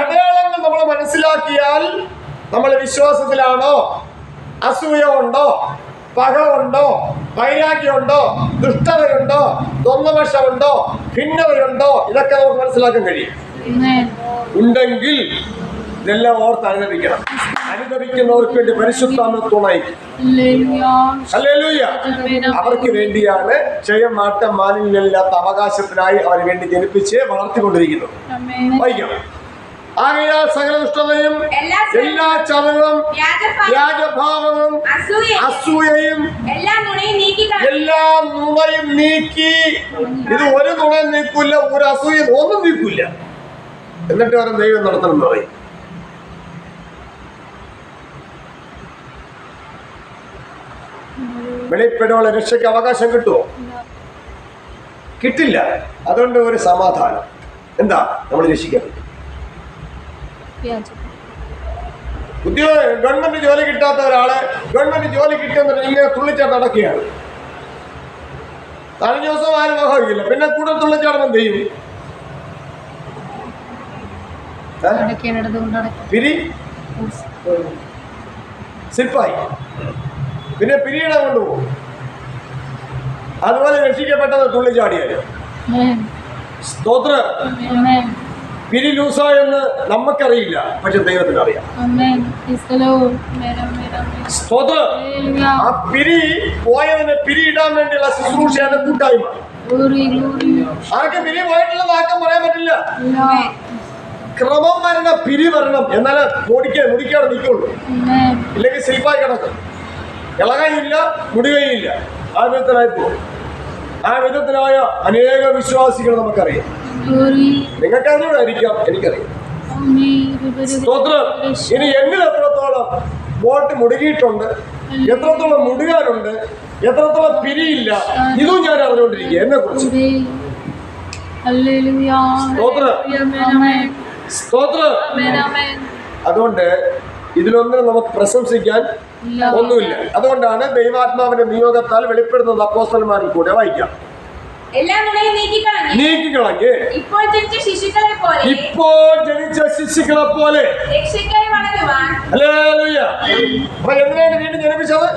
അടയാളങ്ങൾ നമ്മൾ മനസ്സിലാക്കിയാൽ നമ്മൾ വിശ്വാസത്തിലാണോ? അസൂയ ഉണ്ടോ പക ഉണ്ടോ വൈരാഗ്യമുണ്ടോ? ദുഷ്ടതയുണ്ടോ? ദ്വന്ദ്വപക്ഷമുണ്ടോ ഭിന്നതയുണ്ടോ? ഇതൊക്കെ നമുക്ക് മനസ്സിലാക്കാൻ കഴിയും. ഉണ്ടെങ്കിൽ ഇതെല്ലാം ഓർത്ത് അനുദപിക്കണം അനുദപിക്കുന്നവർക്ക് വേണ്ടി പരിശുദ്ധാന്ന് ആമേൻ അവർക്ക് വേണ്ടിയാണ് ക്ഷയം മാറ്റം മാലിന്യമില്ലാത്ത അവകാശത്തിനായി അവരെ വേണ്ടി ജനിപ്പിച്ച് വളർത്തിക്കൊണ്ടിരിക്കുന്നത്. ആമേൻ വായിക്കാം ആകയാൽ സകല ദുഷ്ടതയും എല്ലാ ചതവും വ്യാജഭാവവും അസൂയയും എല്ലാ നുണയും എല്ലാ നുണയും നീക്കി. ഇത് ഒരു നുണയും നീക്കൂല ഒരു അസൂയ ഒന്നും നീക്കൂല. എന്നിട്ട് അവരെ ദൈവം നടത്തണം എന്ന് പറയും. വെളിപ്പെടുള്ള രക്ഷയ്ക്ക് അവകാശം കിട്ടുമോ കിട്ടില്ല. അതുകൊണ്ട് ഒരു സമാധാനം. എന്താ? നമ്മൾ രക്ഷിക്കപ്പെട്ടു ഉദ്യോഗ ഗവൺമെന്റ് ജോലി കിട്ടാത്ത ഒരാളെ ഗവൺമെന്റ് ജോലി കിട്ടുന്ന ഇങ്ങനെ തുള്ളിച്ചാട്ട് നടക്കുകയാണ്. കഴിഞ്ഞ ദിവസം ആരും നോക്കില്ല പിന്നെ കൂടുതൽ തുള്ളിച്ചാടം എന്ത് ചെയ്യും? പിരി? സിപ്പായി. പിന്നെ പിരിയിടാൻ കൊണ്ടുപോകും അതുപോലെ രക്ഷിക്കപ്പെട്ടത് തുള്ളിച്ചാടിയാൽ സ്തോത്ര. പിരി ലൂസ എന്ന് നമുക്കറിയില്ല പക്ഷെ ദൈവത്തിന് അറിയാം. സ്തോത്രം. ആ പിരി ഇടാൻ പിരിയിടാൻ വേണ്ടിയുള്ള ശുശ്രൂഷയാണ് കൂട്ടായ്മ. ആർക്കും പിരി പോയിട്ടുള്ളത് ആർക്കും പറയാൻ പറ്റില്ല. ക്രമം വരണം പിരി വരണം. എന്നാലേ മുടിക്കാൻ മുടിക്കാതെ നിൽക്കുള്ളൂ. ഇല്ലെങ്കിൽ ശില്പായി കിടക്കും. ഇളകയില്ല മുടികയില്ല. ആ വിധത്തിലായി പോകും ആ വിധത്തിലായ അനേക വിശ്വാസികൾ നമുക്കറിയാം. നിങ്ങൾക്ക് അറിഞ്ഞൂടായിരിക്കാം എനിക്കറിയാം. സ്തോത്രം. ഇനി എന്നിൽ എത്രത്തോളം വോട്ട് മുടുകിയിട്ടുണ്ട് എത്രത്തോളം മുടുകാനുണ്ട് എത്രത്തോളം പിരിയില്ല ഇതും ഞാൻ അറിഞ്ഞുകൊണ്ടിരിക്കുക എന്നെ കുറിച്ച് സ്തോത്ര. സ്തോത്രം. അതുകൊണ്ട് ഇതിലൊന്നും നമുക്ക് പ്രശംസിക്കാൻ ഒന്നുമില്ല. അതുകൊണ്ടാണ് ദൈവാത്മാവിന്റെ നിയോഗത്താൽ വെളിപ്പെടുന്നത് അപ്പോസ്റ്റന്മാരിൽ കൂടെ വായിക്കാം. നീക്കിക്കളഞ്ഞ്. ഇപ്പോൾ ജനിച്ച ശിശുക്കളെ പോലെ. ഇപ്പോൾ ജനിച്ച ശിശുക്കളെ പോലെ. എന്തിനാണ് വീണ്ടും ജനിപ്പിച്ചത്?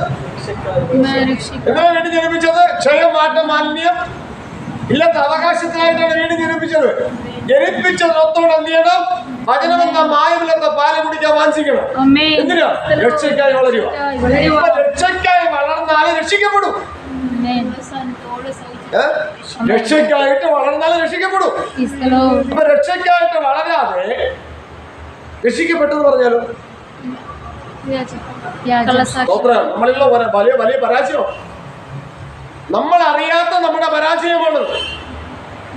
എന്തിനാണ് വീണ്ടും ജനിപ്പിച്ചത്? ക്ഷയം മാറ്റം മാലിന്യം. ഇല്ലാത്ത അവകാശത്തിനായിട്ടാണ് വീണ്ടും ജനിപ്പിച്ചത്. ജനിപ്പിച്ചതിനൊത്തോടെ എന്ത് ചെയ്യണം? വചനമെന്ന മായമില്ലാത്ത പാൽ കുടിക്കാൻ വാഞ്ചിക്കണം. എന്തിനാ? രക്ഷയ്ക്കായി വളരുക. രക്ഷയ്ക്കായി വളർന്നാലേ രക്ഷിക്കപ്പെടും? രക്ഷയ്ക്കായിട്ട് വളർന്നാലേ രക്ഷിക്കപ്പെടൂ. അപ്പൊ രക്ഷയ്ക്കായിട്ട് വളരാതെ രക്ഷിക്കപ്പെട്ടെന്ന് പറഞ്ഞാലോ? നമ്മളിലുള്ള വലിയ വലിയ പരാജയം. നമ്മൾ അറിയാത്ത നമ്മുടെ പരാജയമാണ്.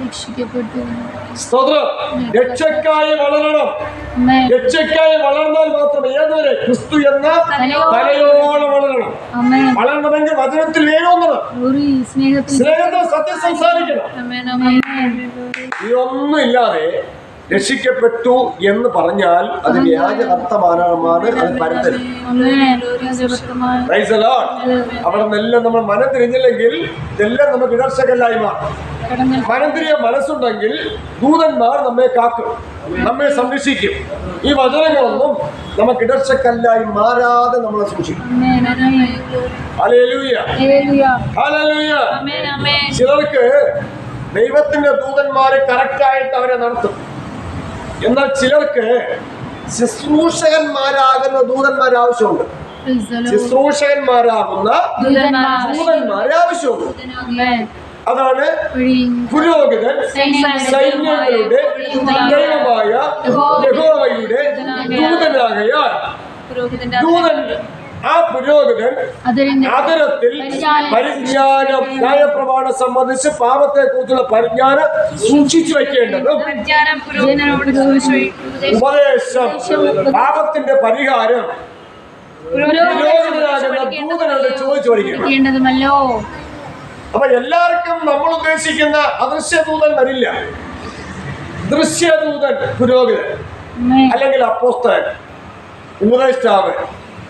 രക്ഷിക്കപ്പെട്ടു സ്തോത്രം. രക്ഷയ്ക്കായി വളരണം. രക്ഷക്കായി വളർന്നാൽ മാത്രമേ ഏതുവരെ ക്രിസ്തു എന്ന തലയോളം വളരണം. വളരണമെങ്കിൽ വചനത്തിൽ സ്നേഹത്തിൽ സ്നേഹത്തിൽ സത്യം സംസാരിക്കണം. ഈ ഒന്നും ഇല്ലാതെ രക്ഷിക്കപ്പെട്ടു എന്ന് പറഞ്ഞാൽ അത് വ്യാജ വർത്തമാനമാണ് അത് Lord. അവിടെ നിന്നെല്ലാം നമ്മൾ മനം തിരിഞ്ഞില്ലെങ്കിൽ ഇതെല്ലാം നമുക്ക് ഇടർച്ചകല്ലായി മാറും മനം തിരിയ മനസ്സുണ്ടെങ്കിൽ ദൂതന്മാർ നമ്മെ കാക്കും നമ്മെ സംരക്ഷിക്കും. ഈ വചനങ്ങളൊന്നും നമുക്ക് ഇടർച്ചക്കല്ലായി മാറാതെ നമ്മളെ സൂക്ഷിക്കും. ചിലർക്ക് ദൈവത്തിന്റെ ദൂതന്മാരെ കറക്റ്റായിട്ട് അവരെ നടത്തും. എന്നാൽ ചിലർക്ക് ശുശ്രൂഷകന്മാരാകുന്ന ദൂതന്മാർ ആവശ്യമുണ്ട്. Praise the ശുശ്രൂഷകന്മാരാകുന്ന ദൂതന്മാർ. ദൂതന്മാരെ ആവശ്യമുണ്ട്. അതാണ് പുരോഹിതൻ സൈന്യങ്ങളുടെ ദൈവമായ യഹോവയുടെ ദൂതനാകയാൽ ദൂതൻ ആ പുരോഹിതൻ അതിരത്തിൽ പരിജ്ഞാനം ന്യായപ്രമാണം സംബന്ധിച്ച് പാപത്തെ കുറിച്ചുള്ള പരിജ്ഞാനം സൂക്ഷിച്ചു വെക്കേണ്ടതും വിജ്ഞാനം ഉപദേശം പാപത്തിന്റെ പരിഹാരം ദൂതനോട് ചോദിച്ചു അപ്പൊ എല്ലാവർക്കും നമ്മൾ ഉദ്ദേശിക്കുന്ന അദൃശ്യദൂതൻ വരില്ല. ദൃശ്യദൂതൻ പുരോഹിതൻ അല്ലെങ്കിൽ അപ്പോസ്തൻ ഉപദേഷ്ടാവ്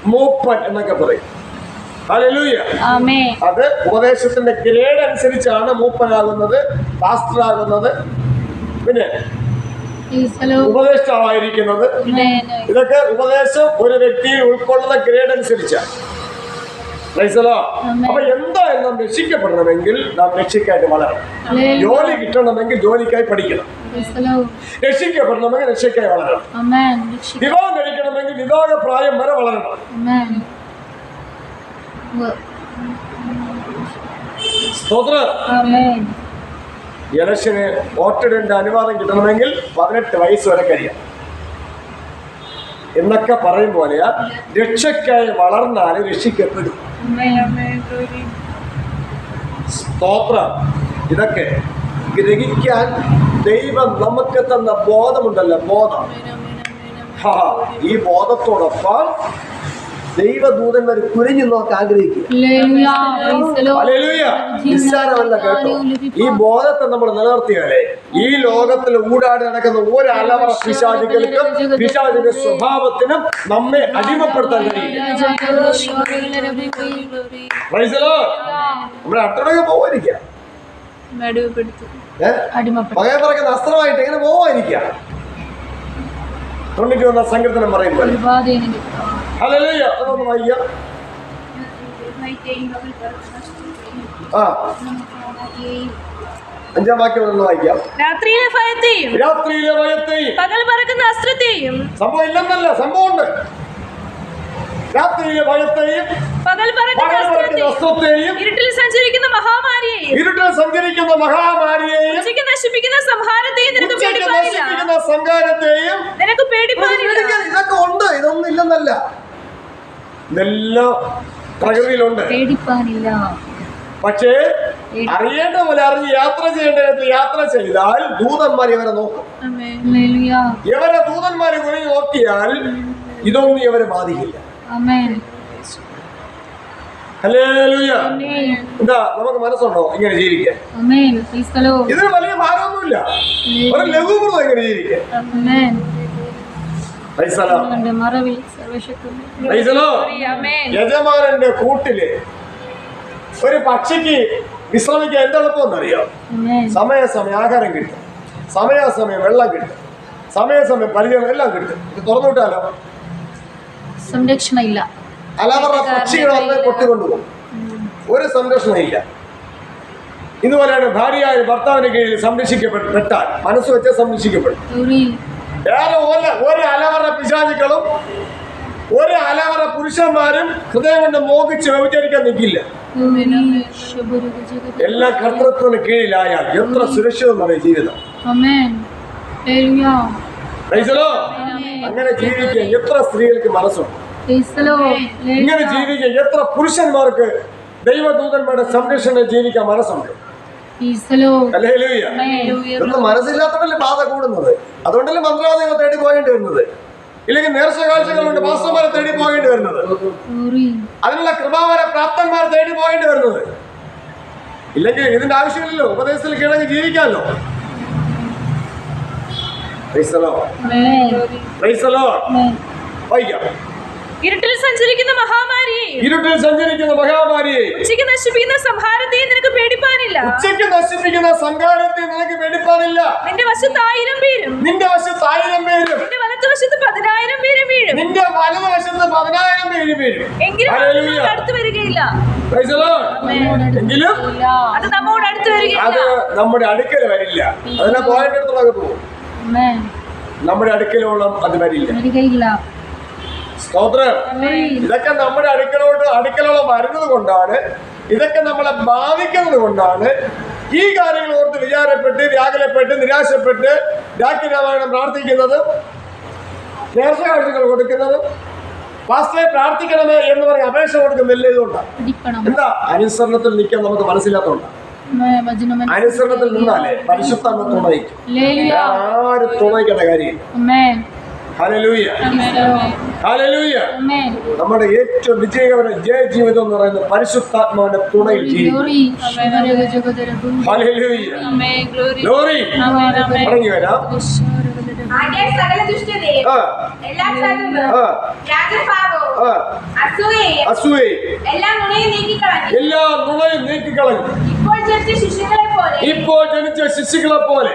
മൂപ്പൻ എന്നൊക്കെ പറയും അത് ഉപദേശത്തിന്റെ ഗ്രേഡ് അനുസരിച്ചാണ് മൂപ്പനാകുന്നത് പാസ്റ്ററാകുന്നത് പിന്നെ. ഉപദേഷ്ടാവായിരിക്കുന്നത്. ഇതൊക്കെ ഉപദേശം ഒരു വ്യക്തിയിൽ ഉൾക്കൊള്ളുന്ന ഗ്രേഡ് അനുസരിച്ചാണ്. അപ്പൊ എന്തായാലും നാം രക്ഷിക്കപ്പെടണമെങ്കിൽ നാം രക്ഷയ്ക്കായിട്ട് വളരണം. ജോലി കിട്ടണമെങ്കിൽ ജോലിക്കായി പഠിക്കണം. രക്ഷിക്കപ്പെടണമെങ്കിൽ രക്ഷയ്ക്കായി വളരണം. വിവാഹം വിവാഹ പ്രായം വരെ വളരണം സ്തോത്ര. ഇലക്ഷന് വോട്ടിടേണ്ട അനുവാദം കിട്ടണമെങ്കിൽ പതിനെട്ട് വയസ്സ് വരെ കഴിയാം എന്നൊക്കെ പറയും പോലെയാ രക്ഷയ്ക്കായി വളർന്നാൽ രക്ഷിക്കപ്പെടും. സ്തോത്രം. ഇതൊക്കെ ഗ്രഹിക്കാൻ ദൈവം നമുക്ക് തന്ന ബോധമുണ്ടല്ലോ ബോധം. ഈ ബോധത്തോടൊപ്പം ദൈവദൂതന്മാർ കുരിഞ്ഞു നോക്കാൻ ആഗ്രഹിക്കുക. നിസ്സാരമല്ല കേട്ടോ ഈ ബോധത്തെ നമ്മൾ നിലനിർത്തിയാലേ ഈ ലോകത്തിൽ ഊടാടി നടക്കുന്ന ഒരു അലവറ പിശാചുകൾക്കും പിശാചിന്റെ സ്വഭാവത്തിനും നമ്മെ അടിമപ്പെടുത്താൻ കഴിയില്ല Lord. നമ്മുടെ അട്ടടൊക്കെ പോവാനിരിക്കാം പകരം പറയുന്ന അസ്ത്രമായിട്ട് ഇങ്ങനെ പോവാനിരിക്കാം തൊണ്ണൂറ്റി ഒന്നാം സങ്കീർത്തനം പറയുമ്പോൾ. ഹല്ലേലൂയ. അതൊന്ന് വായിക്കാം ആ. അഞ്ചാം വാക്യം ഒന്ന് വായിക്കാം. രാത്രിയിലെ ഭയത്തെയും രാത്രിയിലെ ഭയത്തെയും പകൽ പറക്കുന്ന അസ്ത്രത്തെയും സംഭവം ഇല്ലെന്നല്ല സംഭവമുണ്ട്. രാത്രിയിലെ ഭയത്തെയും പകൽ ഇരുട്ടിൽ സഞ്ചരിക്കുന്ന മഹാമാരിയെയും ഇരുട്ടിൽ സഞ്ചരിക്കുന്ന മഹാമാരിയെയും ഉച്ചയ്ക്ക് നശിപ്പിക്കുന്ന സംഹാരത്തെയും നിനക്ക് ഉച്ചയ്ക്ക് പേടിപ്പാനില്ല നശിപ്പിക്കുന്ന നിനക്ക് പേടിപ്പാനില്ല ഇതൊക്കെ ഉണ്ട് ഇതൊന്നും ഇല്ലെന്നല്ല. ഇതെല്ലാം പ്രകൃതിയിലുണ്ട്. പേടിപ്പാനില്ല പക്ഷേ അറിയേണ്ട പോലെ അറിഞ്ഞ് യാത്ര ചെയ്യേണ്ട യാത്ര ചെയ്താൽ ദൂതന്മാർ ഇവരെ നോക്കും. ഇവരെ ദൂതന്മാരെ കുറഞ്ഞ് നോക്കിയാൽ ഇതൊന്നും ഇവരെ ബാധിക്കില്ല. എന്താ നമുക്ക് മനസ്സുണ്ടോ? ഇങ്ങനെ ജീവിക്കാൻ. ഇതിന് വലിയ ഭാരമൊന്നുമില്ല. ഒരു ലഘുമൃതം ഇങ്ങനെ ജീവിക്കാൻ. യജമാനന്റെ കൂട്ടിൽ ഒരു പക്ഷിക്ക് വിശ്രമിക്കാൻ എന്തെളുപ്പം അറിയാം. സമയാസമയം ആഹാരം കിട്ടും. സമയാസമയം വെള്ളം കിട്ടും. സമയാസമയം പരിചരണം എല്ലാം കിട്ടും. ഇത് തുറന്നു വിട്ടാലോ? സംരക്ഷണ ഇല്ല അലവറ പക്ഷികൾ വന്ന് കൊട്ടിക്കൊണ്ടുപോകും. ഒരു സംരക്ഷണം ഇല്ല. ഇതുപോലെയാണ് ഭാര്യയായ ഭർത്താവിന്റെ കീഴിൽ സംരക്ഷിക്കപ്പെട്ടാൽ മനസ്സ് വെച്ച് സംരക്ഷിക്കപ്പെടും. വേറെ ഒരു ഒരു അലവറ പിശാചുക്കളും ഒരു അലവറ പുരുഷന്മാരും ഹൃദയം കൊണ്ട് മോഹിച്ച് വ്യഭിചരിക്കാൻ നിൽക്കില്ല. എല്ലാ കർത്തൃത്വത്തിന് കീഴിലായാൽ എത്ര സുരക്ഷിതമാണ് ജീവിതം. അങ്ങനെ ജീവിക്കാൻ എത്ര സ്ത്രീകൾക്ക് മനസ്സുണ്ട്. ഇങ്ങനെ ജീവിക്കുക. ജീവിക്കാൻ എത്ര പുരുഷന്മാർക്ക് ദൈവദൂതന്മാരുടെ സംരക്ഷണം ജീവിക്കാൻ മനസ്സുണ്ട്? മനസ്സില്ലാത്തവരല്ലേ ബാധ കൂടുന്നത്? അതുകൊണ്ടല്ലേ മന്ത്രാലയങ്ങൾ തേടി പോകേണ്ടി വരുന്നത്? ഇല്ലെങ്കിൽ നേർച്ച കാഴ്ചകൾ കൊണ്ട് മാസ്റ്റർമാരെ തേടി പോകേണ്ടി വരുന്നത്. അതിനുള്ള കൃപാവര പ്രാപ്തന്മാർ തേടി പോകേണ്ടി വരുന്നത്? ഇല്ലെങ്കിൽ ഇതിന്റെ ആവശ്യമില്ലല്ലോ. ഉപദേശത്തിൽ കിഴങ്ങ് ജീവിക്കാമല്ലോ. പ്രൈസലോ പ്രൈസലോ Lord. ഇരുട്ടിൽ സഞ്ചരിക്കുന്ന മഹാമാരിയെ. ഇരുട്ടിൽ സഞ്ചരിക്കുന്ന മഹാമാരിയെ. ഉച്ചയ്ക്ക് നശിപ്പിക്കുന്ന സംഹാരത്തെ നിനക്ക് പേടിപ്പാനില്ല. ഉച്ചയ്ക്ക് നശിപ്പിക്കുന്ന സംഹാരത്തെ നിനക്ക് പേടിപ്പാനില്ല. നിന്റെ വശത്ത് ആയിരം പേരും. നിന്റെ വശത്ത് ആയിരം പേരും. നിന്റെ വലത്തുവശത്ത് പതിനായിരം പേരും വീഴും. നിന്റെ വലതുവശത്ത് പതിനായിരം പേര് വീഴും. എങ്കിലും. അടുത്ത് വരികയില്ല. എങ്കിലും അത് നമ്മോട് അടുത്ത് അത് നമ്മുടെ അടുക്കൽ വരില്ല. അതിനെ പോയിന്റ് എടുത്തുള്ളതൊക്കെ പോകും. നമ്മുടെ അടുക്കലോളം അത് വരില്ല. വരികയില്ല. സ്തോത്രം. ഇതൊക്കെ നമ്മുടെ അടുക്കളോട് അടുക്കളോട് വരുന്നത് കൊണ്ടാണ് ഇതൊക്കെ നമ്മളെ ബാധിക്കുന്നത് കൊണ്ടാണ് ഈ കാര്യങ്ങൾ ഓർത്ത് വിചാരപ്പെട്ട് വ്യാകുലപ്പെട്ട് നിരാശപ്പെട്ട് രാജ്യരാമായണം പ്രാർത്ഥിക്കുന്നതും നേർച്ച കാഴ്ചകൾ കൊടുക്കുന്നതും പാസ്റ്ററെ പ്രാർത്ഥിക്കണമേ എന്ന് പറഞ്ഞ് അപേക്ഷ കൊടുക്കുന്നില്ല ഇതുകൊണ്ടാണ് എന്താ അനുസരണത്തിൽ നിൽക്കാൻ നമുക്ക്. വചനം അനുസരണത്തിൽ നിന്നാലേ പരിശുദ്ധ തുണയിക്കും. ആരും തുണയിക്കേണ്ട കാര്യം നമ്മുടെ ഏറ്റവും വിജയകര ജയ ജീവിതം എന്ന് പറയുന്നത് പരിശുദ്ധാത്മാവിന്റെ തുണയിൽ. Amen. വരാം. എല്ലാ നുണയും നീക്കിക്കളഞ്ഞു. ഇപ്പോൾ ഇപ്പോൾ ജനിച്ച ശിശുക്കളെ പോലെ.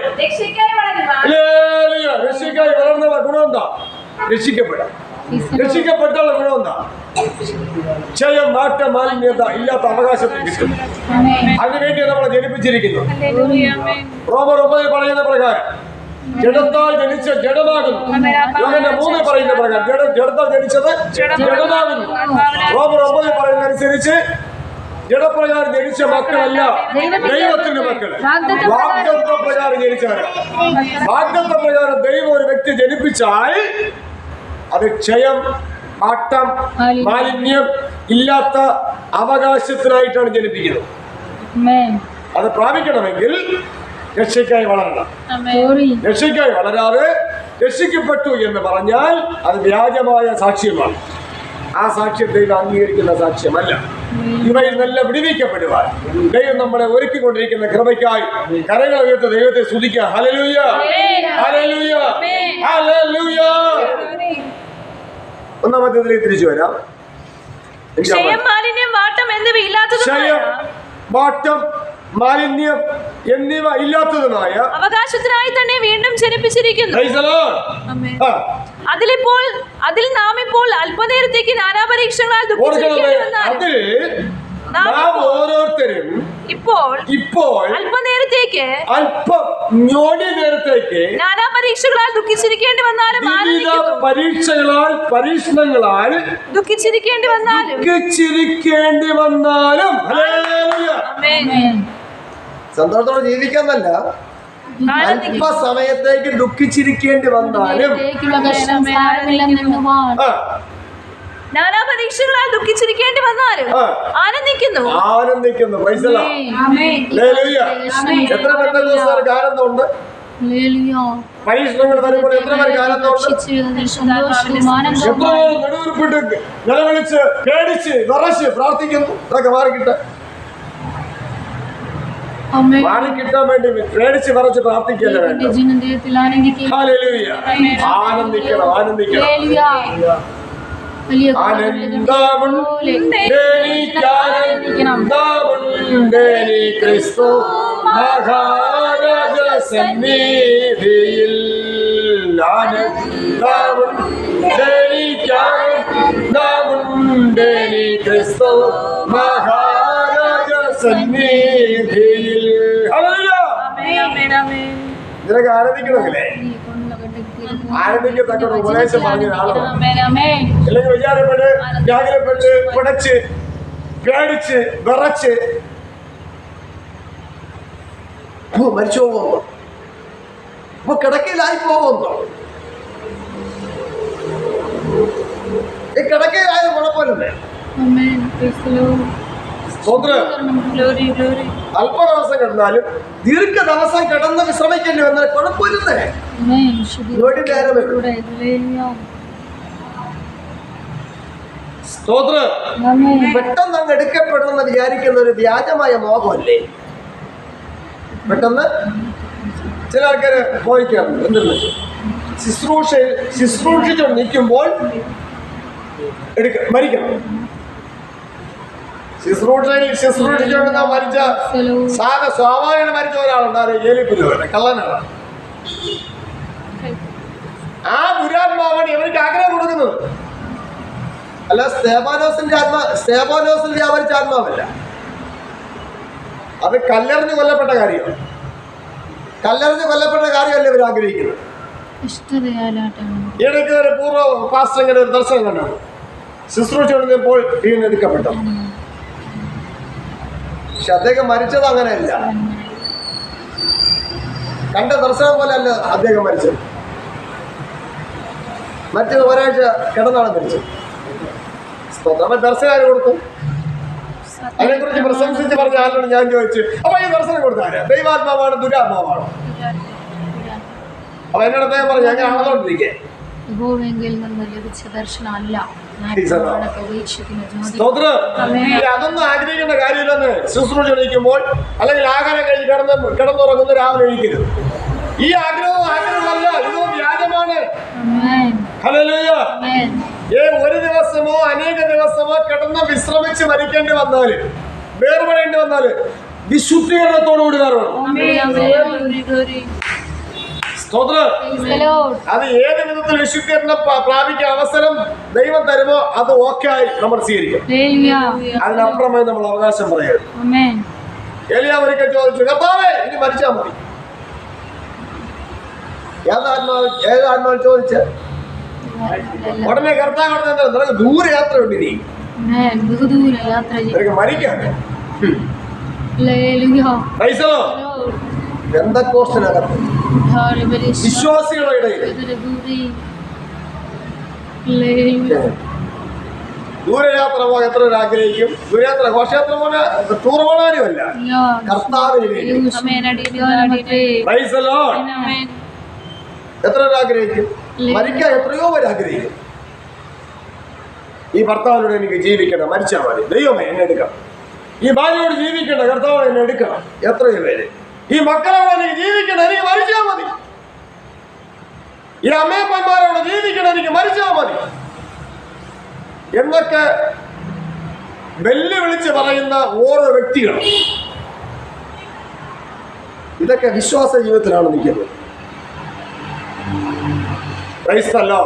രക്ഷിക്കായി വളർന്നുള്ള ഗുണം എന്താ? രക്ഷിക്കപ്പെടാം. രക്ഷിക്കപ്പെട്ടുള്ള ഗുണം എന്താ? ക്ഷയം മാറ്റ മാലിന്യത ഇല്ലാത്ത അവകാശത്തിൽ കിട്ടും അതിനുവേണ്ടി നമ്മളെ ജനിപ്പിച്ചിരിക്കുന്നു. റോമർ ഒമ്പത് പറയുന്ന പ്രകാരം ജഡത്താൽ ജനിച്ച ജഡമാകുന്നു. യോഹന്റെ മൂന്ന് പറയുന്ന പ്രകാരം ജഡ ജഡത്താൽ ജനിച്ചത് ജഡമാകുന്നു. റോമർ ഒമ്പത് പറയുന്ന അനുസരിച്ച് ജഡപ്രകാരം ജനിച്ച മക്കളല്ല. ദൈവത്തിന്റെ മക്കൾ വാഗ്ദത്വപ്രകാരം പ്രകാരം ജനിച്ചവരാണ് വാഗ്ദത്ത. പ്രകാരം ദൈവം ഒരു വ്യക്തി ജനിപ്പിച്ചാൽ അത് ക്ഷയം മാട്ടം മാലിന്യം. ഇല്ലാത്ത അവകാശത്തിനായിട്ടാണ് ജനിപ്പിക്കുന്നത്. അത് പ്രാപിക്കണമെങ്കിൽ രക്ഷയ്ക്കായി വളരണം. ആമേൻ. രക്ഷയ്ക്കായി വളരാതെ രക്ഷിക്കപ്പെട്ടു എന്ന് പറഞ്ഞാൽ അത് വ്യാജമായ സാക്ഷ്യമാണ്. ആ സാക്ഷ്യം ദൈവം അംഗീകരിക്കുന്ന സാക്ഷ്യമല്ല. ഇവയിൽ നല്ല വിടുവിക്കപ്പെടുവാൻ. ദൈവം നമ്മളെ ഒരുക്കിക്കൊണ്ടിരിക്കുന്ന കൃപയ്ക്കായി കരങ്ങൾ ഉയർത്ത ദൈവത്തെ സ്തുതിക്കുക ഹലലൂയ ഹലലൂയ ഹലലൂയ ഒന്നാമത്തെ തിരിച്ചു വരാം. വാട്ടം മാലിന്യം എന്നിവ ഇല്ലാത്തതുമായ അവകാശത്തിനായി തന്നെ വീണ്ടും ജനിപ്പിച്ചിരിക്കുന്നു. അതിലിപ്പോൾ അതിൽ നാം ഇപ്പോൾ അല്പനേരത്തേക്ക് നാനാപരീക്ഷകളാൽ ഓർക്കണമേ ദുഃഖിച്ചിരിക്കേണ്ടി വന്നാലും അതിൽ നാം ഓരോരുത്തരും ഇപ്പോൾ ഇപ്പോൾ അല്പനേരത്തേക്ക് അല്പം ഞൊടി നേരത്തേക്ക് നാനാപരീക്ഷകളാൽ ദുഃഖിച്ചിരിക്കേണ്ടി വന്നാലും പരീക്ഷകളാൽ പരീക്ഷണങ്ങളാൽ ദുഃഖിച്ചിരിക്കേണ്ടി വന്നാലും ദുഃഖിച്ചിരിക്കേണ്ടി വന്നാലും ഹല്ലേലൂയ. ആമേൻ. സന്തോഷത്തോടെ ജീവിക്കാന്നല്ല. അല്പസമയത്തേക്ക് ദുഃഖിച്ചിരിക്കേണ്ടി വന്നാലും ആ, നാനാപരീക്ഷകളാൽ ദുഃഖിച്ചിരിക്കേണ്ടി വന്നാലും ആനന്ദിക്കുന്നു. ആനന്ദിക്കുന്നു. എത്ര പെട്ടെന്ന് ആനന്ദമുണ്ട് പരീക്ഷണങ്ങൾ വരുമ്പോൾ എത്ര പേർക്ക് ആനന്ദമുണ്ട് നെടുവീർപ്പിട്ട് നിലവിളിച്ച് പേടിച്ച് നിറച്ച് പ്രാർത്ഥിക്കുന്നു. അതൊക്കെ മാറിക്കിട്ട്. അമ്മേ. മാറിക്കിട്ടാൻ വേണ്ടി പേടിച്ച് വിറച്ച് പ്രാർത്ഥിക്കല്ല. ആനന്ദിക്കണം ആനന്ദിക്കണം. ക്രിസ്തു മഹാരാജ സന്നിധിയിൽ ക്രിസ്തു മഹാരാജ സന്നിധിയിൽ. നിനക്ക് ആനന്ദിക്കണമെങ്കിലേ ആനന്ദിക്കത്തക്ക ഉപദേശം പറഞ്ഞ ആളാണ് അല്ലെങ്കിൽ വിചാരപ്പെട്ട് വ്യാകുലപ്പെട്ട് പിടച്ച് പേടിച്ച് വിറച്ച്. മരിച്ചു പോകുന്നു. അപ്പൊ കിടക്കയിലായി പോകുന്നു. ഈ കിടക്കയിലായ കുഴപ്പമില്ലേ സ്വന്തം അല്പദിവസം കിടന്നാലും ദീർഘ ദിവസം കിടന്ന് വിശ്രമിക്കേണ്ടി വന്നാൽ കുഴപ്പമില്ലേ സ്തോത്ര പെട്ടെന്ന് അങ്ങ് എടുക്കപ്പെടുമെന്ന് വിചാരിക്കുന്ന ഒരു വ്യാജമായ മോഹമല്ലേ? പെട്ടെന്ന് ചില ആൾക്കാര് പോയിക്കാറുണ്ട് എന്തെന്ന് ശുശ്രൂഷ ശുശ്രൂഷിച്ചു നിൽക്കുമ്പോൾ എടുക്ക മരിക്കണം. ശുശ്രൂഷയിൽ ശുശ്രൂഷിച്ചുകൊണ്ട് മരിച്ച സാധ സ്വാഭാവിക മരിച്ച ഒരാളുണ്ട് ആര് ഏലിപ്പില്ല കള്ളനാണ്. ആ ദുരാത്മാവാണ് ഇവർക്ക് ആഗ്രഹം കൊടുക്കുന്നത്. അല്ല സ്തേബാനോസിന്റെ ആത്മാ സ്തേബാനോസിൽ വ്യാപരിച്ച ആത്മാവല്ല അത് കല്ലെറിഞ്ഞ് കൊല്ലപ്പെട്ട കാര്യമാണ്. കല്ലെറിഞ്ഞ് കൊല്ലപ്പെട്ട കാര്യമല്ല ഇവർ ആഗ്രഹിക്കുന്നത്. ഇടയ്ക്ക് ഒരു പൂർവ പാസ്റ്റങ്ങനെ ഒരു ദർശനം കണ്ടു. ശുശ്രൂഷ കൊണ്ടപ്പോൾ വീണെടുക്കപ്പെട്ടു പക്ഷെ അദ്ദേഹം മരിച്ചത് അങ്ങനെയല്ല. കണ്ട ദർശനം പോലെ അല്ല അദ്ദേഹം മരിച്ചത്. മറ്റത് ഒരാഴ്ച കിടന്നാണ് മരിച്ചത്. സ്തോത്രം. ദർശനം കൊടുത്തു? അതിനെക്കുറിച്ച് പ്രശംസിച്ച് പറഞ്ഞ ആരോട് ഞാൻ ചോദിച്ചു. അപ്പൊ ഈ ദർശനം കൊടുത്ത ആരാ? ദൈവാത്മാവാണ് ദുരാത്മാവാണ്. അപ്പൊ എന്നോട് അദ്ദേഹം പറഞ്ഞു ഞാൻ ആളോണ്ടിരിക്കേ ഭൂമിയിൽ നിന്ന് ലഭിച്ച ദർശനമല്ല അതൊന്നും ആഗ്രഹിക്കേണ്ട കാര്യമില്ലെന്ന് ശുശ്രൂഷ എണീക്കുമ്പോൾ അല്ലെങ്കിൽ ആഹാരം കഴിഞ്ഞ് കിടന്ന് കിടന്നുറങ്ങുന്ന രാവിലെ എണീക്കരുത്. ഈ ആഗ്രഹവും ആഗ്രഹമല്ല ഇതോ വ്യാജമാണ്. ഏ ഒരു ദിവസമോ അനേക ദിവസമോ കിടന്ന് വിശ്രമിച്ച് മരിക്കേണ്ടി വന്നാൽ വേർപെടേണ്ടി വന്നാൽ വിശുദ്ധീകരണത്തോടുകൂടി വരണം അത് ഏത് വിധത്തിൽ വിശുദ്ധീകരണം പ്ര- പ്രാപിക്കാൻ അവസരം ദൈവം തരുമോ അത് ഓക്കെ ആയി നമ്മൾ സ്വീകരിക്കും. അതിനപ്പുറമായി നമ്മൾ അവകാശം പറയരുത്. ഏലിയ ഒരിക്കൽ ചോദിച്ചു കർത്താവേ ഇനി മരിച്ചാൽ മതി. ഏതാത്മാവ് ഏതാത്മാവ് ചോദിച്ച? ഉടനെ കർത്താവ് നിനക്ക് ദൂരയാത്ര ഉണ്ട് ഇനി നിനക്ക് മരിക്കാൻ. എന്തൊക്കോസ്റ്റിനകത്ത് Hallelujah. വിശ്വാസികളുടെ ഇടയിൽ. Hallelujah. Hallelujah. ദൂരയാത്ര പോകാൻ എത്ര ആഗ്രഹിക്കും ദൂരയാത്ര ഘോഷയാത്ര പോലെ ടൂർ പോകാനുമല്ല. കർത്താവിന് വേണ്ടി. എത്ര ആഗ്രഹിക്കും മരിക്കാൻ എത്രയോ പേര് ആഗ്രഹിക്കും. ഈ ഭർത്താവിനോട് എനിക്ക് ജീവിക്കണം മരിച്ചാൽ മതി. ദൈവമേ എന്നെ എടുക്കണം. ഈ ഭാര്യയോട് ജീവിക്കണം കർത്താവ് എന്നെ എടുക്കണം. എത്രയോ പേര്. ഈ മക്കളോട് എനിക്ക് ജീവിക്കണം എനിക്ക് മരിച്ചാൽ മതി. ഈ അമ്മയപ്പന്മാരോട് ജീവിക്കണം എനിക്ക് മരിച്ചാൽ മതി. എന്നൊക്കെ വെല്ലുവിളിച്ച് പറയുന്ന ഓരോ വ്യക്തികളും ഇതൊക്കെ വിശ്വാസ ജീവിതത്തിലാണ് നിൽക്കുന്നത്. ക്രൈസ്തല്ലോ.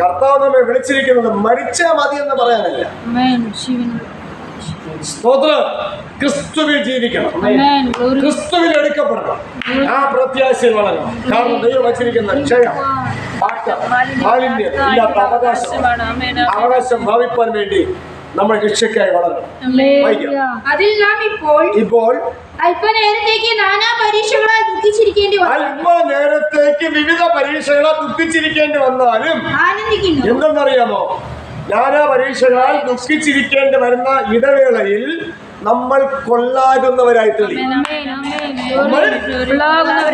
കർത്താവ് നമ്മെ വിളിച്ചിരിക്കുന്നത് മരിച്ചാൽ മതി എന്ന് പറയാനല്ല. സ്തോത്രം. ക്രിസ്തുവിൽ ജീവിക്കണം. ക്രിസ്തുവിൽ എടുക്കപ്പെടണം. ആ പ്രത്യാശയിൽ വളരണം. കാരണം ദൈവം വച്ചിരിക്കുന്ന ക്ഷയം മാലിന്യം ഇല്ലാത്ത അവകാശം അവകാശം ഭാവിപ്പാൻ വേണ്ടി നമ്മൾ രക്ഷയ്ക്കായി വളരണം. അതിൽ നാം ഇപ്പോൾ ഇപ്പോൾ അല്പനേരത്തേക്ക് നാനാ പരീക്ഷകളാൽ ദുഃഖിച്ചിരിക്കേണ്ടി വന്നു അല്പ നേരത്തേക്ക് വിവിധ പരീക്ഷകളെ ദുഃഖിച്ചിരിക്കേണ്ടി വന്നാലും ആനന്ദിക്കുന്നു. എന്തെന്നറിയാമോ? നാനാ പരീക്ഷകളാൽ ദുഃഖിച്ചിരിക്കേണ്ടി വരുന്ന ഇടവേളയിൽ നമ്മൾ കൊള്ളാകുന്നവരായി തെളിയും. നമ്മൾ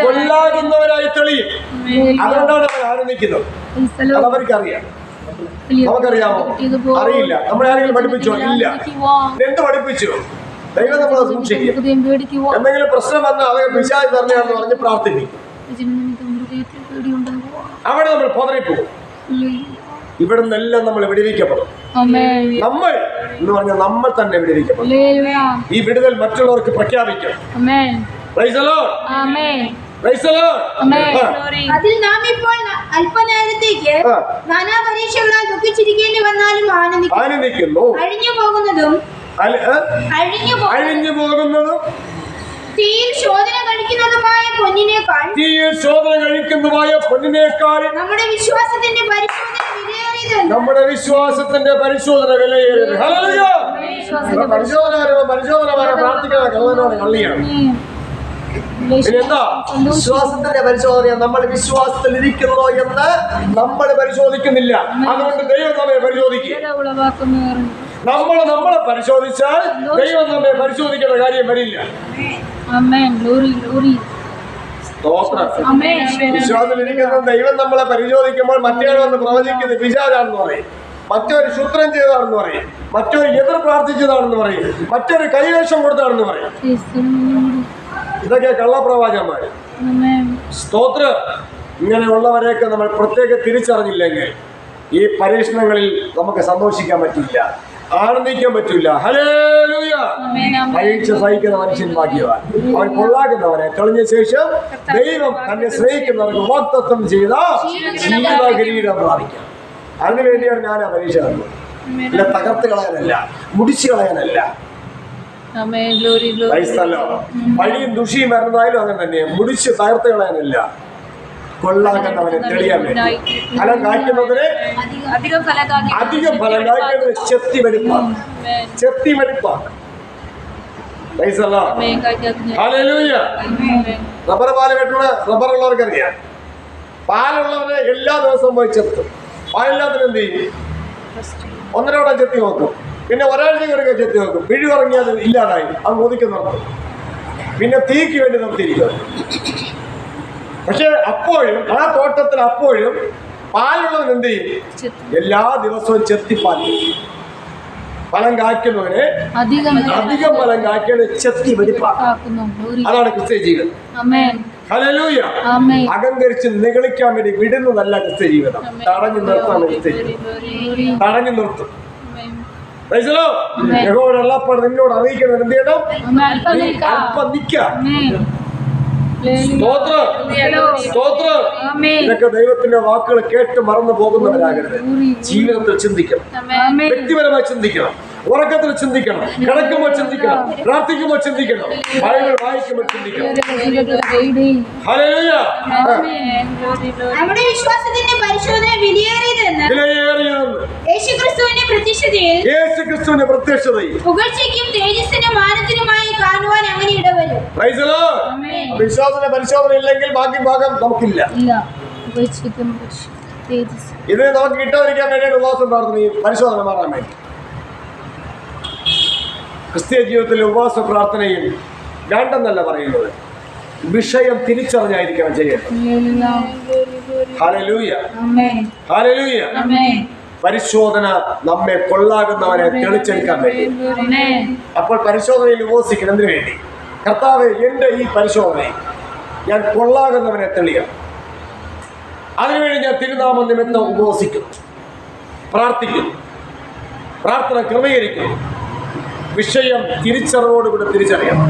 കൊള്ളാകുന്നവരായി. തെളിയും അതുകൊണ്ടാണ് അവർ ആരംഭിക്കുന്നത് അവർക്ക് അറിയാം അത് അവർക്കറിയാം. നമുക്കറിയാമോ? അറിയില്ല. നമ്മളെ ആരെങ്കിലും പഠിപ്പിച്ചോ? ഇല്ല. എന്ത് പഠിപ്പിച്ചു? ദൈവം നമ്മളെ സൂക്ഷിക്കും. എന്തെങ്കിലും പ്രശ്നം വന്നാൽ അതൊക്കെ പിശാജ് തന്നെയാണെന്ന് പറഞ്ഞ് പ്രാർത്ഥിക്കും. അവിടെ നമ്മൾ പതറിപ്പോകും. ഇവിടെ നിന്നെല്ലാം നമ്മൾ വിടിവിക്കപ്പെടും. നമ്മൾ എന്ന് പറഞ്ഞാൽ നമ്മൾ തന്നെ വിടുവിക്കപ്പെടും. ഈ വിടുതൽ മറ്റുള്ളവർക്ക് പ്രഖ്യാപിക്കാം Amen. Praise the Lord. Amen. Praise the Lord. Amen. ആ. അതിൽ നാം ഇപ്പോൾ അല്പനേരത്തേക്ക് ആ. നാനാ പരീക്ഷകളാൽ ദുഃഖിച്ചിരിക്കേണ്ടി വന്നാലും ആനന്ദിക്കുന്നു ആനന്ദിക്കുന്നു അഴിഞ്ഞു പോകുന്നതും അല്ല- ഏ? അഴിഞ്ഞു പോ- അഴിഞ്ഞു പോകുന്നതും തീയിൽ ശോധന കഴിക്കുന്നതുമായ പൊന്നിനേക്കാൾ തീയിൽ ശോധന കഴിക്കുന്നതുമായ പൊന്നിനേക്കാൾ നമ്മുടെ വിശ്വാസത്തിന്റെ പരിശോധന നമ്മുടെ വിശ്വാസത്തിന്റെ പരിശോധന വിലയേറിയത്. ഹല്ലേലൂയ. ഇപ്പൊ പരിശോധന വരുമ്പോ പരിശോധന വരെ പ്രാർത്ഥിക്കുന്ന കള്ളനോട് കള്ളിയാണ്. പിന്നെ വിശ്വാസത്തിന്റെ പരിശോധന നമ്മൾ വിശ്വാസത്തിൽ ഇരിക്കുന്നോ എന്ന് നമ്മൾ പരിശോധിക്കുന്നില്ല. അതുകൊണ്ട് ദൈവം നമ്മെ പരിശോധിക്കുക നമ്മൾ നമ്മളെ പരിശോധിച്ചാൽ ദൈവം നമ്മെ പരിശോധിക്കേണ്ട കാര്യം വരില്ല. ഇരിക്കുന്ന ദൈവം നമ്മളെ പരിശോധിക്കുമ്പോൾ മറ്റേ വന്ന് പ്രവചിക്കുന്നത് പിശാചാണെന്ന് പറയും. മറ്റൊരു ശുദ്രം ചെയ്തതാണെന്ന് പറയും. മറ്റൊരു എതിർ പ്രാർത്ഥിച്ചതാണെന്ന് പറയും. മറ്റൊരു കൈവേഷം കൊടുത്തതാണെന്ന് പറയും. ഇതൊക്കെ കള്ളപ്രവാചകന്മാര്. സ്തോത്ര. ഇങ്ങനെയുള്ളവരെയൊക്കെ നമ്മൾ പ്രത്യേക തിരിച്ചറിഞ്ഞില്ലെങ്കിൽ ഈ പരീക്ഷണങ്ങളിൽ നമുക്ക് സന്തോഷിക്കാൻ പറ്റില്ല. ആനന്ദിക്കാൻ പറ്റില്ല. ഹലേലൂയ പരീക്ഷ സഹിക്കുന്ന മനുഷ്യൻ ഭാഗ്യവാൻ. അവൻ കൊള്ളാക്കുന്നവനെ തെളിഞ്ഞ ശേഷം ദൈവം തന്നെ സ്നേഹിക്കുന്നവർക്ക് വാക്തത്വം ചെയ്ത ജീവിത കിരീടം പ്രാപിക്കാം. അതിനുവേണ്ടിയാണ് ഞാൻ ആ പരീക്ഷ തന്നത് തകർത്ത് കളയാനല്ല മുടിച്ചു കളയാനല്ല. പഴിയും ദുഷിയും വരുന്നതായാലും അങ്ങനെ തന്നെ. മുടിച്ച് തകർത്ത് കളയാനല്ല. കൊള്ളാകുന്നവനെ തെളിയാൻ വേണ്ടി. ഫലം കായ്ക്കുന്നതിന് അധികം ഫലം കാക്കി അധികം ഫലം കായ്ക്കുന്നത് ചെത്തി വെടിപ്പാണ് ചെത്തി വെടിപ്പാണ് റബ്ബർ പാൽ വെട്ടുന്ന റബ്ബർ ഉള്ളവർക്കറിയാം. പാലുള്ളവരെ എല്ലാ ദിവസവും പോയി ചെത്തും പാലില്ലാത്തതിന് എന്ത് ചെയ്യും? ഒന്നര വട്ടം ചെത്തി നോക്കും. പിന്നെ ഒരാഴ്ച കയറി ചെത്തി നോക്കും. പിഴി ഇറങ്ങിയാൽ അത് ഇല്ലാതായി. അത് ഒതുക്കി നിർത്തും പിന്നെ തീക്ക് വേണ്ടി നിർത്തിയിരിക്കും പക്ഷെ അപ്പോഴും ആ തോട്ടത്തിൽ അപ്പോഴും പാലുള്ളവൻ എന്ത് ചെയ്യും. എല്ലാ ദിവസവും ചെത്തിപ്പാൽ ഫലം കായ്ക്കുന്നവന് അധികം അധികം ഫലം കായ്ക്കുന്നത് ചെത്തി Glory. അതാണ് ക്രിസ്ത്യ ജീവിതം ഹലലൂയ. അഹങ്കരിച്ച് നിഗളിക്കാൻ വേണ്ടി വിടുന്നതല്ല ക്രിസ്ത്യ ജീവിതം തടഞ്ഞു നിർത്താൻ ക്രിസ്ത്യ ജീവിതം. തടഞ്ഞു നിർത്തും. യഹോവയുടെ അള്ളപ്പാട് നിന്നോട് അറിയിക്കണം. എന്ത് ചെയ്യണം? അല്പം നിൽക്കാം. ഇതൊക്കെ ദൈവത്തിന്റെ വാക്കുകൾ കേട്ട് മറന്നു പോകുന്നവരാകരുത്. ജീവിതത്തിൽ ചിന്തിക്കണം. ആമേൻ. വ്യക്തിപരമായി ചിന്തിക്കണം. ഉറക്കത്തിൽ ചിന്തിക്കണം. കിടക്കുമ്പോൾ ചിന്തിക്കണം. പ്രാർത്ഥിക്കുമ്പോൾ ചിന്തിക്കണം. ബൈബിൾ വായിക്കുമ്പോൾ ചിന്തിക്കണം. ഹല്ലേലൂയ. നമ്മുടെ വിശ്വാസത്തിന്റെ പരിശോധന വിലയേറിയതെന്ന് യേശുക്രിസ്തുവിന്റെ പ്രത്യക്ഷതയിൽ യേശുക്രിസ്തുവിന്റെ പ്രത്യക്ഷതയിൽ പുകഴ്ചയ്ക്കും തേജസ്സിനും മാനത്തിനുമായി കാണുവാൻ അങ്ങനെ ഇടവരും. വിശ്വാസത്തിന്റെ പരിശോധന ഇല്ലെങ്കിൽ ബാക്കി ഭാഗം നമുക്കില്ല. ഇത് നമുക്ക് കിട്ടാതിരിക്കാൻ വേണ്ടിയാണ് ഉപവാസം പ്രാർത്ഥനയും പരിശോധന മാറാൻ വേണ്ടി. ക്രിസ്തീയ ജീവിതത്തിലെ ഉപവാസ പ്രാർത്ഥനയും വേണ്ടെന്നല്ല പറയുന്നത്. വിഷയം തിരിച്ചറിഞ്ഞായിരിക്കണം ചെയ്യേണ്ടത്. ആമേൻ. പരിശോധന നമ്മെ കൊള്ളാകുന്നവനെ തെളിച്ചെടുക്കാൻ വേണ്ടി. അപ്പോൾ പരിശോധനയിൽ ഉപവസിക്കണം എന്തിനു വേണ്ടി? കർത്താവ് എന്റെ ഈ പരിശോധനയിൽ ഞാൻ കൊള്ളാകുന്നവനെ തെളിയാം അതിനുവേണ്ടി ഞാൻ തിരുനാമ നിമിത്തം ഉപവസിക്കുന്നു പ്രാർത്ഥിക്കുന്നു പ്രാർത്ഥന ക്രമീകരിക്കുന്നു വിഷയം തിരിച്ചറിവോടുകൂടെ തിരിച്ചറിയണം.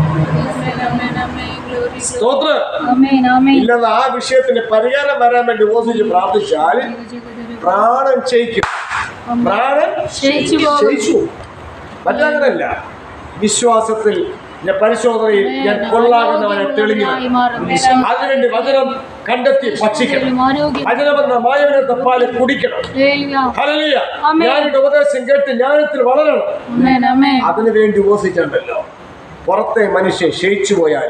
ഇല്ലെന്ന് ആ വിഷയത്തിന് പരിഹാരം വരാൻ വേണ്ടി ഓസിച്ച് പ്രാർത്ഥിച്ചാൽ പ്രാണൻ ചെയ്യിക്കും പ്രാണൻ. ക്ഷയിച്ചു മറ്റങ്ങനല്ല. വിശ്വാസത്തിൽ ഞാൻ പരിശോധനയിൽ ഞാൻ കൊള്ളാകുന്നവനെ തെളിഞ്ഞു അതിനുവേണ്ടി വചനം കണ്ടെത്തി ഭക്ഷിക്കണം. വചനമെന്ന മായവനെ തപ്പാൽ കുടിക്കണം. ഹല്ലേലൂയ. ഹല്ലേലൂയ. ആമേൻ. ഞാനിന്റെ ഉപദേശം കേട്ട് ജ്ഞാനത്തിൽ വളരണം. അതിനുവേണ്ടി ആമേൻ അതിനു വേണ്ടി ഉപസിച്ചിട്ടുണ്ടല്ലോ പുറത്തെ മനുഷ്യൻ ക്ഷയിച്ചു പോയാൽ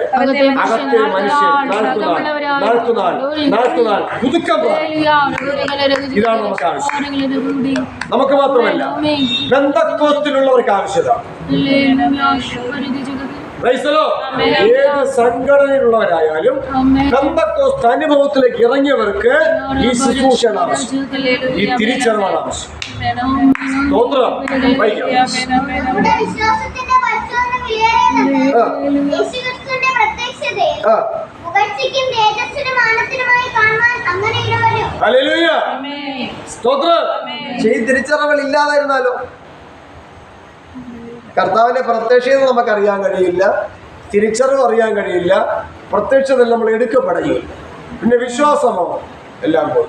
അകത്തെ മനുഷ്യൻ നാൾക്കുനാൾ നാൾക്കുനാൾ നാൾക്കുനാൾ പുതുക്കം. ഇതാണ് നമുക്ക് ആവശ്യം. നമുക്ക് മാത്രമല്ല ബന്ധക്കോത്തിലുള്ളവർക്ക് ആവശ്യത. ഏത് സംഘടനയിലുള്ളവരായാലും ബന്ധക്കോസ്റ്റ് അനുഭവത്തിലേക്ക് ഇറങ്ങിയവർക്ക് ഈ ശുശ്രൂഷയാണ് ആവശ്യം. ഈ തിരിച്ചറിവാണ് ആവശ്യം. സ്തോത്രം. തിരിച്ചറിവുകൾ ഇല്ലാതായിരുന്നാലോ? കർത്താവിന്റെ പ്രത്യക്ഷത നമുക്ക് അറിയാൻ കഴിയില്ല. തിരിച്ചറിവ് അറിയാൻ കഴിയില്ല. പ്രത്യക്ഷതയിൽ നമ്മൾ എടുക്കപ്പെടുകയില്ല പിന്നെ വിശ്വാസമോ? എല്ലാം പോയി.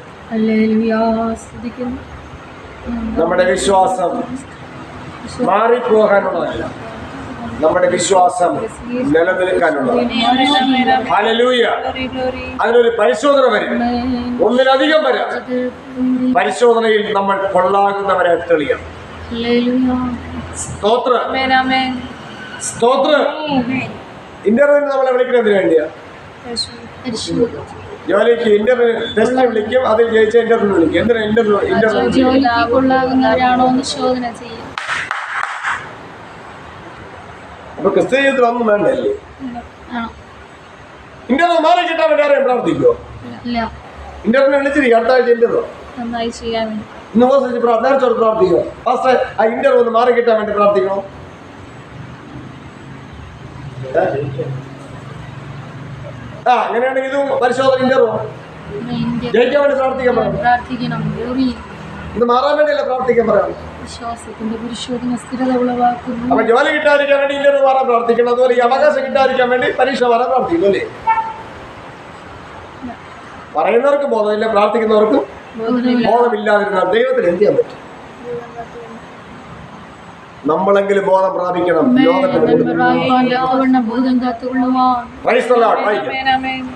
നമ്മുടെ വിശ്വാസം മാറിപ്പോകാനുള്ളതല്ല. നമ്മുടെ വിശ്വാസം നിലനിൽക്കാനുള്ള. അതിനൊരു പരിശോധന വരും ഒന്നിലധികം വരാം പരിശോധനയിൽ നമ്മൾ കൊള്ളാകുന്നവരെ തെളിയണം. സ്തോത്ര. സ്തോത്ര. ഇന്റർവ്യൂവിന് നമ്മളെ വേണ്ടിയാ ജോലിക്ക് ഇന്റർവ്യൂ ടെസ്റ്റ് വിളിക്കും അതിൽ ജയിച്ച ഇന്റർവ്യൂ വിളിക്കും. എന്തിനാ ഇന്റർവ്യൂ ഇന്റർവ്യൂ ജോലിക്ക് കൊള്ളാകുന്നവരാണോ എന്ന് ശോധന ചെയ്യാം അപ്പൊ ക്രിസ്ത്യ ജീവിതത്തിൽ ഒന്നും വേണ്ടല്ലേ ഇന്റർനെറ്റ് ഇന്റർവ്യൂ മാറി കിട്ടാൻ വേണ്ടി ആരെയും ഇല്ല. ഇന്റർവ്യൂ വിളിച്ചിരിക്കും അടുത്ത ആഴ്ച വേണ്ടി. ഇന്ന് നേരത്തോട് പ്രാർത്ഥിക്കോ ഫാസ്റ്റ് ആ ഇന്റർവ്യൂ ഒന്ന് മാറി കിട്ടാൻ വേണ്ടി പ്രാർത്ഥിക്കണോ? ആ അങ്ങനെയാണെങ്കിൽ ഇതും പരിശോധന ഇന്റർവ്യൂ ഇന്ത്യ ജയിക്കാൻ വേണ്ടി പ്രാർത്ഥിക്കാൻ പറയാം ഇത് മാറാൻ വേണ്ടിയല്ല പ്രാർത്ഥിക്കാൻ പറയാം? വിശ്വാസത്തിന്റെ പരിശോധന സ്ഥിരത ഉളവാക്കുന്നു. അപ്പൊ ജോലി കിട്ടാതിരിക്കാൻ വേണ്ടി ഇല്ലെന്ന് മാറാൻ പ്രാർത്ഥിക്കണം അതുപോലെ ഈ അവകാശം കിട്ടാതിരിക്കാൻ വേണ്ടി പരീക്ഷ മാറാൻ പ്രാർത്ഥിക്കുന്നു അല്ലേ? പറയുന്നവർക്ക് ബോധമില്ല പ്രാർത്ഥിക്കുന്നവർക്ക്. ബോധമില്ലാതിരുന്നാൽ ദൈവത്തിന് എന്ത് ചെയ്യാൻ പറ്റും? നമ്മളെങ്കിലും ബോധം പ്രാപിക്കണം. ലോകത്തിന്.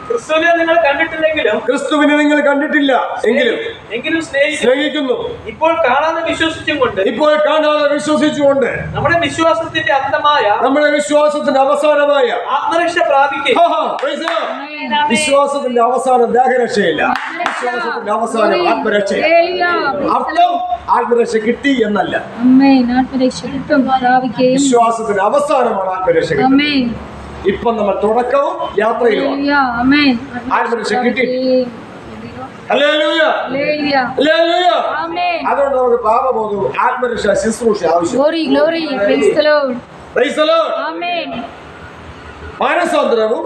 ക്രിസ്തുവിനെ നിങ്ങൾ കണ്ടിട്ടില്ലെങ്കിലും ക്രിസ്തുവിനെ നിങ്ങൾ കണ്ടിട്ടില്ല. എങ്കിലും എങ്കിലും സ്നേഹിക്കുന്നു. ഇപ്പോൾ കാണാതെ വിശ്വസിച്ചുകൊണ്ട് ഇപ്പോൾ കാണാതെ വിശ്വസിച്ചുകൊണ്ട് നമ്മുടെ വിശ്വാസത്തിന്റെ അന്തമായ നമ്മുടെ വിശ്വാസത്തിന്റെ അവസാനമായ ആത്മരക്ഷ പ്രാപിക്കുക. വിശ്വാസത്തിന്റെ അവസാനം ദേഹരക്ഷയില്ല. വിശ്വാസത്തിന്റെ അവസാനം ആത്മരക്ഷയില്ല അർത്ഥം ആത്മരക്ഷ കിട്ടി എന്നല്ല. വിശ്വാസത്തിന്റെ അവസാനമാണ് ആത്മരക്ഷ ഇപ്പൊ നമ്മൾ തുടക്കവും യാത്രയും ആത്മരക്ഷ കിട്ടി. ഹല്ലേലൂയ. ഹല്ലേലൂയ, ഹല്ലേലൂയ. ആമേൻ അതുകൊണ്ട് നമുക്ക് പാപബോധവും ആത്മരക്ഷ ശുശ്രൂഷ ആവശ്യം. മാനസാന്തരവും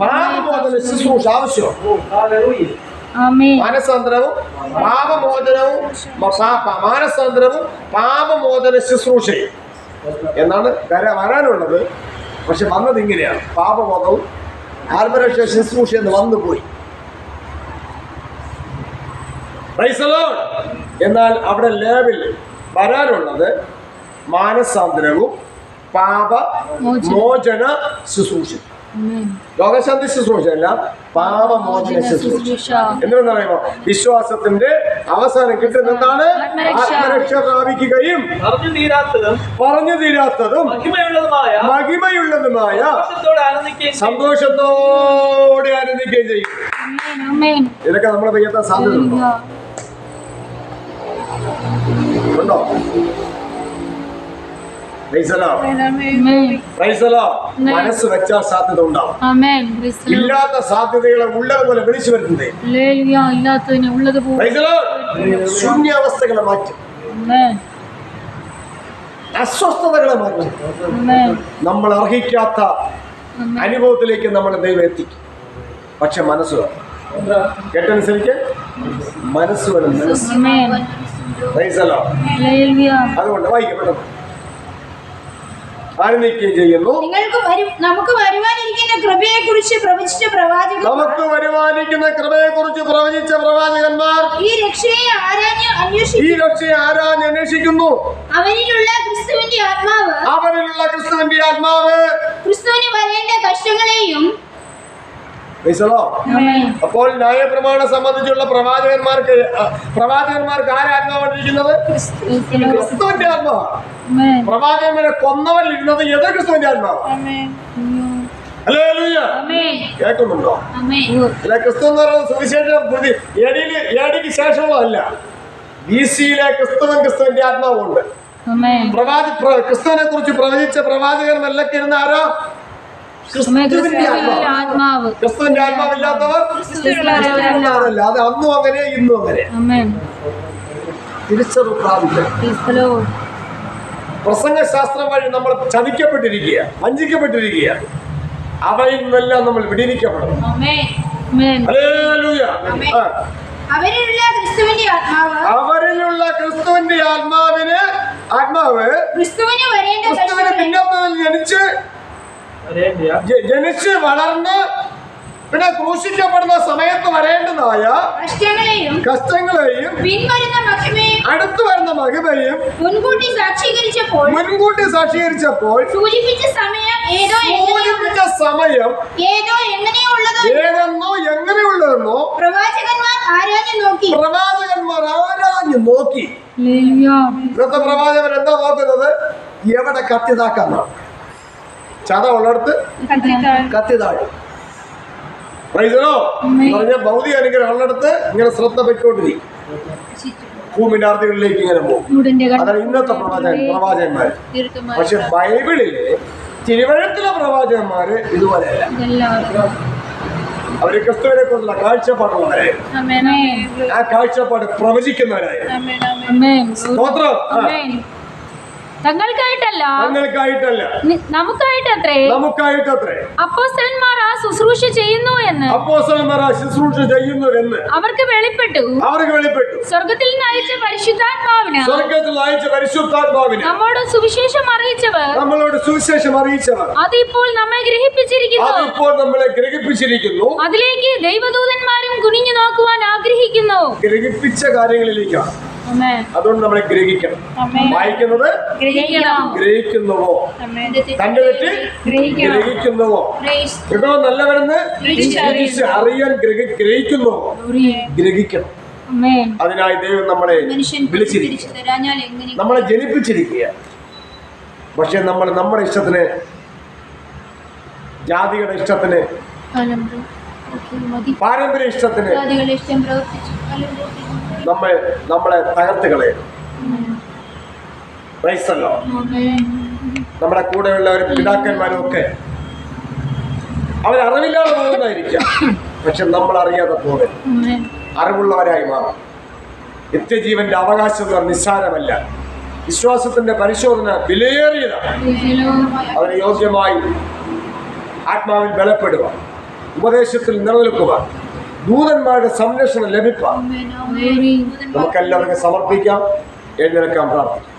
പാപബോധന ശുശ്രൂഷ ആവശ്യം മാനസാന്തരവും പാപമോചനവും മാനസാന്തരവും പാപമോചന ശുശ്രൂഷയും. എന്നാണ് വര വരാനുള്ളത്. പക്ഷെ വന്നത് ഇങ്ങനെയാണ്. പാപബോധവും ആത്മരക്ഷ ശുശ്രൂഷ എന്ന് വന്നു പോയി. എന്നാൽ അവിടെ ലേബിൽ വരാനുള്ളത് മാനസാന്തരവും പാപ മോചന ശുശ്രൂഷ ആമേൻ രോഗശാന്തി ശുശ്രൂഷ അല്ല പാപമോചന ശുശ്രൂഷ. എന്തെന്ന് പറയുമ്പോ വിശ്വാസത്തിന്റെ അവസാനം കിട്ടുന്ന എന്താണ്? ആത്മരക്ഷ. പ്രാപിക്കുകയും പറഞ്ഞു തീരാത്തതും പറഞ്ഞു തീരാത്തതും മഹിമയുള്ളതുമായ മഹിമയുള്ളതുമായ സന്തോഷത്തോടെ ആനന്ദിക്കുകയും ചെയ്യും. ഇതൊക്കെ നമ്മളെ പെയ്യാത്ത സാധ്യത ഉണ്ടോ? മനസ്സ് വെച്ചാൽ സാധ്യത ഉണ്ടാവും ആമേൻ ഇല്ലാത്ത സാധ്യതകളെ ഉള്ളതുപോലെ വിളിച്ചു വരുന്നത് ശൂന്യാവസ്ഥകളെ മാറ്റും. ആമേൻ അസ്വസ്ഥതകളെ മാറ്റും. ആമേൻ നമ്മൾ അർഹിക്കാത്ത അനുഭവത്തിലേക്ക് നമ്മളെ ദൈവം എത്തിക്കും. പക്ഷെ മനസ്സ് കേട്ടനുസരിച്ച് മനസ്സ് വരും അതുകൊണ്ട് വായിക്കപ്പെടും ആനന്ദിക്കുകയും ചെയ്യുന്നു. നിങ്ങൾക്ക് നമുക്ക് വരുവാനിരിക്കുന്ന കൃപയെ കുറിച്ച് പ്രവചിച്ച പ്രവാചകൻ നമുക്ക് വരുവാനിരിക്കുന്ന കൃപയെ കുറിച്ച് പ്രവചിച്ച പ്രവാചകന്മാർ ഈ രക്ഷയെ ആരാഞ്ഞ് ഈ രക്ഷയെ ആരാഞ്ഞ് അന്വേഷിക്കുന്നു? അവനിലുള്ള ക്രിസ്തുവിന്റെ ആത്മാവ് അവരിലുള്ള ക്രിസ്തുവിന്റെ ആത്മാവ് ക്രിസ്തുവിന് വരേണ്ട കഷ്ടങ്ങളെയും അപ്പോൾ ന്യായപ്രമാണം സംബന്ധിച്ചുള്ള പ്രവാചകന്മാർക്ക് പ്രവാചകന്മാർക്ക് ആരാത്മാവാണിരിക്കുന്നത് ക്രിസ്തുവിന്റെ ആത്മാവ്. പ്രവാചകന്മാരെ കൊന്നവരിലിരുന്നത് എതിർ ക്രിസ്തുവിന്റെ ആത്മാവ് അല്ലേ കേൾക്കുന്നുണ്ടോ? അല്ല ക്രിസ്തു എന്ന് പറയുന്നത് സുവിശേഷം പ്രതി എടിയിൽ അല്ല ശേഷമുള്ളതല്ല. ബി സിയിലെ ക്രിസ്തുവൻ ക്രിസ്തുവിന്റെ ആത്മാവുണ്ട് പ്രവാച പ്ര- ക്രിസ്തുവിനെ കുറിച്ച് പ്രവചിച്ച പ്രവാചകൻ മെല്ലക്കിരുന്ന ആരോ ക്രിസ്തുവിന്റെ ക്രിസ്തുവിന്റെ ആത്മാവ്. ആത്മാവ്. ക്രിസ്തുവിന്റെ ആത്മാവില്ലാത്തവർ ക്രിസ്തുവിലുള്ളവരല്ല അത് അന്നും അങ്ങനെ ഇന്നും അങ്ങനെ. തിരിച്ചറിവ് പ്രസംഗശാസ്ത്രം വഴി നമ്മൾ ചതിക്കപ്പെട്ടിരിക്കുക വഞ്ചിക്കപ്പെട്ടിരിക്കുക. അവയിൽ നിന്നെല്ലാം നമ്മൾ. ആ. അവരിലുള്ള ക്രിസ്തുവിന്റെ ആത്മാവിന് ആത്മാവ് ക്രിസ്തുവിന് പിന്നത്തിൽ ജനിച്ച് ജനിച്ച് വളർന്ന് പിന്നെ ക്രൂശിക്കപ്പെടുന്ന സമയത്ത് വരേണ്ടതായ കഷ്ടങ്ങളെയും കഷ്ടങ്ങളെയും പിൻവരുന്ന മഹിമയും അടുത്തു വരുന്ന മഹിമയും മുൻകൂട്ടി സാക്ഷീകരിച്ചപ്പോൾ മുൻകൂട്ടി സാക്ഷീകരിച്ചപ്പോൾ സൂചിപ്പിച്ച സമയം ഏതോ സൂചിപ്പിച്ച സമയം ഏതോ ഏതെന്നോ എങ്ങനെയുള്ളതെന്നോ പ്രവാചകന്മാർ ആരാഞ്ഞു നോക്കി. പ്രവാചകന്മാർ ആരാഞ്ഞു നോക്കി. ഹല്ലേലൂയ ഇന്നത്തെ പ്രവാചകൻ എന്താ നോക്കുന്നത്? എവിടെ കത്തിതാക്കാന്നാണ് ചത ഉള്ളിടത്ത്. കത്തി താഴും പ്രൈസലോ പറഞ്ഞ ഭൗതിക അനുഗ്രഹം ഉള്ളിടത്ത് ഇങ്ങനെ ശ്രദ്ധ പെട്ടുകൊണ്ടിരിക്കും ഭൂമിനാർത്ഥികളിലേക്ക് ഇങ്ങനെ പോകും. അതാണ് ഇന്നത്തെ പ്രവാചകൻ പ്രവാചകന്മാർ പക്ഷെ ബൈബിളിൽ തിരുവഴുത്തിലെ പ്രവാചകന്മാര് ഇതുപോലെയല്ല അവർ ക്രിസ്തുവിനെ കുറിച്ചുള്ള കാഴ്ചപ്പാടുള്ളവരെ ആ കാഴ്ചപ്പാട് പ്രവചിക്കുന്നവരായിരുന്നു സ്തോത്രം. തങ്ങൾക്കായിട്ടല്ല. തങ്ങൾക്കായിട്ടല്ല. നമുക്കായിട്ടത്രേ? നമുക്കായിട്ടത്രേ. അപ്പോസ്തലന്മാർ ആ ശുശ്രൂഷ ചെയ്യുന്നു എന്ന്. അപ്പോസ്തലന്മാർ ആ ശുശ്രൂഷ ചെയ്യുന്നുവെന്ന് അവർക്ക് വെളിപ്പെട്ടു. അവർക്ക് വെളിപ്പെട്ടു. സ്വർഗത്തിൽ നിന്ന് അയച്ച പരിശുദ്ധാത്മാവിന് സ്വർഗത്തിൽ അയച്ച പരിശുദ്ധാത്മാവിന് നമ്മോട് സുവിശേഷം അറിയിച്ചവർ നമ്മളോട് സുവിശേഷം അറിയിച്ചവർ അത് ഇപ്പോൾ നമ്മെ ഗ്രഹിപ്പിച്ചിരിക്കുന്നു. അതിപ്പോൾ നമ്മളെ ഗ്രഹിപ്പിച്ചിരിക്കുന്നു. അതിലേക്ക് ദൈവദൂതന്മാരും കുനിഞ്ഞു നോക്കുവാൻ ആഗ്രഹിക്കുന്നു. ഗ്രഹിപ്പിച്ച കാര്യങ്ങളിലേക്കാണ്. അതുകൊണ്ട് നമ്മളെ ഗ്രഹിക്കണം. വായിക്കുന്നത് ഗ്രഹിക്കുന്നുവോ? തന്റെ തെറ്റ് ഗ്രഹിക്കുന്നുവോ? കേട്ടോ നല്ലവരെന്ന് അറിയാൻ ഗ്രഹി- ഗ്രഹിക്കുന്നുവോ? ഗ്രഹിക്കണം. അതിനായി ദൈവം നമ്മളെ വിളിച്ചിരിക്കുക. നമ്മളെ ജനിപ്പിച്ചിരിക്കുക. പക്ഷെ നമ്മൾ നമ്മുടെ ഇഷ്ടത്തിന് ജാതിയുടെ ഇഷ്ടത്തിന്. പാരമ്പര്യ ഇഷ്ടത്തിന് ജാതികളുടെ നമ്മൾ നമ്മളെ തകർത്ത് കളയും ആമേൻ. നമ്മുടെ കൂടെയുള്ളവരും പിതാക്കന്മാരും ഒക്കെ അവരറിവില്ലാതെ പോകുന്നതായിരിക്കാം. പക്ഷെ നമ്മൾ അറിയാതെ പോകും. അറിവുള്ളവരായി മാറും. നിത്യജീവന്റെ അവകാശം നിസ്സാരമല്ല. വിശ്വാസത്തിന്റെ പരിശോധന വിലയേറിയതാണ് അവന് യോഗ്യമായി ആത്മാവിൽ ബലപ്പെടുക ഉപദേശത്തിൽ നിലനിൽക്കുക ദൂതന്മാരുടെ സംരക്ഷണം ലഭിക്കാം നമുക്കെല്ലാവർക്കും സമർപ്പിക്കാം. എഴുന്നേൽക്കാൻ പ്രാർത്ഥിക്കാം.